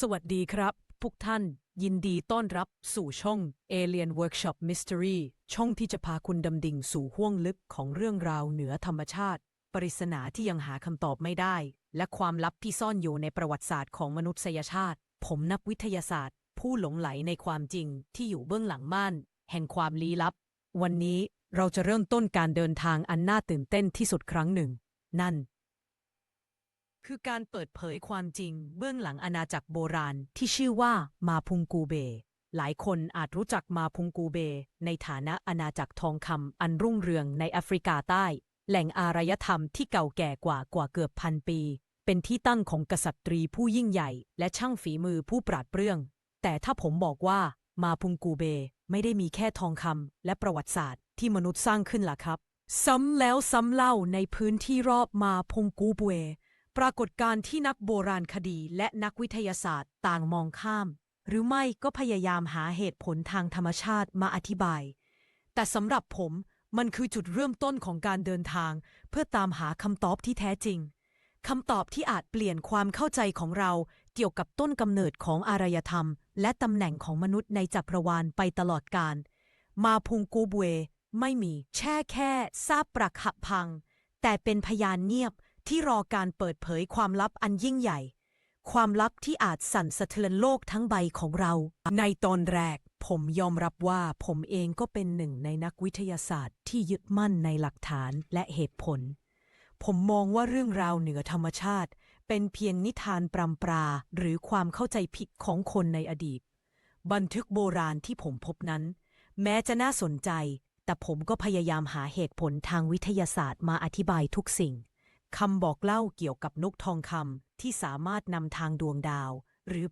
สวัสดีครับทุกท่าน ยินดีต้อนรับสู่ช่อง Alien Workshop Mystery ช่องที่จะพาคุณดำดิ่งสู่ห้วงลึกของเรื่องราวเหนือธรรมชาติ ปริศนาที่ยังหาคำตอบไม่ได้ และความลับที่ซ่อนอยู่ในประวัติศาสตร์ของมนุษยชาติ ผมนักวิทยาศาสตร์ ผู้หลงไหลในความจริงที่อยู่เบื้องหลังม่าน แห่งความลี้ลับ วันนี้เราจะเริ่มต้นการเดินทางอันน่าตื่นเต้นที่สุดครั้งหนึ่ง นั่น คือการเปิดเผยความจริง เบื้องหลังอาณาจักรโบราณที่ชื่อว่ามาพุงกูเบ หลายคนอาจรู้จักมาพุงกูเบ ในฐานะอาณาจักรทองคำอันรุ่งเรืองในแอฟริกาใต้ แหล่งอารยธรรมที่เก่าแก่กว่ากว่าเกือบพันปี เป็นที่ตั้งของกษัตรีผู้ยิ่งใหญ่ และช่างฝีมือผู้ปราดเปรื่อง แต่ถ้าผมบอกว่ามาพุงกูเบไม่ได้มีแค่ทองคำและประวัติศาสตร์ที่มนุษย์สร้างขึ้นล่ะครับ ซ้ำแล้วซ้ำเล่าในพื้นที่รอบมาพุงกูเบ ปรากฏการที่นักโบราณคดีและนักวิทยาศาสตร์ต่างมองข้าม หรือไม่ก็พยายามหาเหตุผลทางธรรมชาติมาอธิบาย แต่สำหรับผมมันคือจุดเริ่มต้นของการเดินทาง เพื่อตามหาคำตอบที่แท้จริงคำตอบที่อาจเปลี่ยนความเข้าใจของเราเกี่ยวกับต้นกำเนิดของอารยธรรม และตำแหน่งของมนุษย์ในจักรวาลไปตลอดกาลมาพุงกูบเวไม่มีแช่แค่ซากปรักหักพัง แต่เป็นพยานเงียบ ที่รอการเปิดเผยความลับอันยิ่งใหญ่ ความลับที่อาจสั่นสะเทือนโลกทั้งใบของเรา ในตอนแรก ผมยอมรับว่าผมเองก็เป็นหนึ่งในนักวิทยาศาสตร์ที่ยึดมั่นในหลักฐานและเหตุผล ผมมองว่าเรื่องราวเหนือธรรมชาติ เป็นเพียงนิทานปรำปรา หรือความเข้าใจผิดของคนในอดีต บันทึกโบราณที่ผมพบนั้น แม้จะน่าสนใจ แต่ผมก็พยายามหาเหตุผลทางวิทยาศาสตร์มาอธิบายทุกสิ่ง คำบอกเล่าเกี่ยวกับนกทองคำที่สามารถนำทางดวงดาว หรือ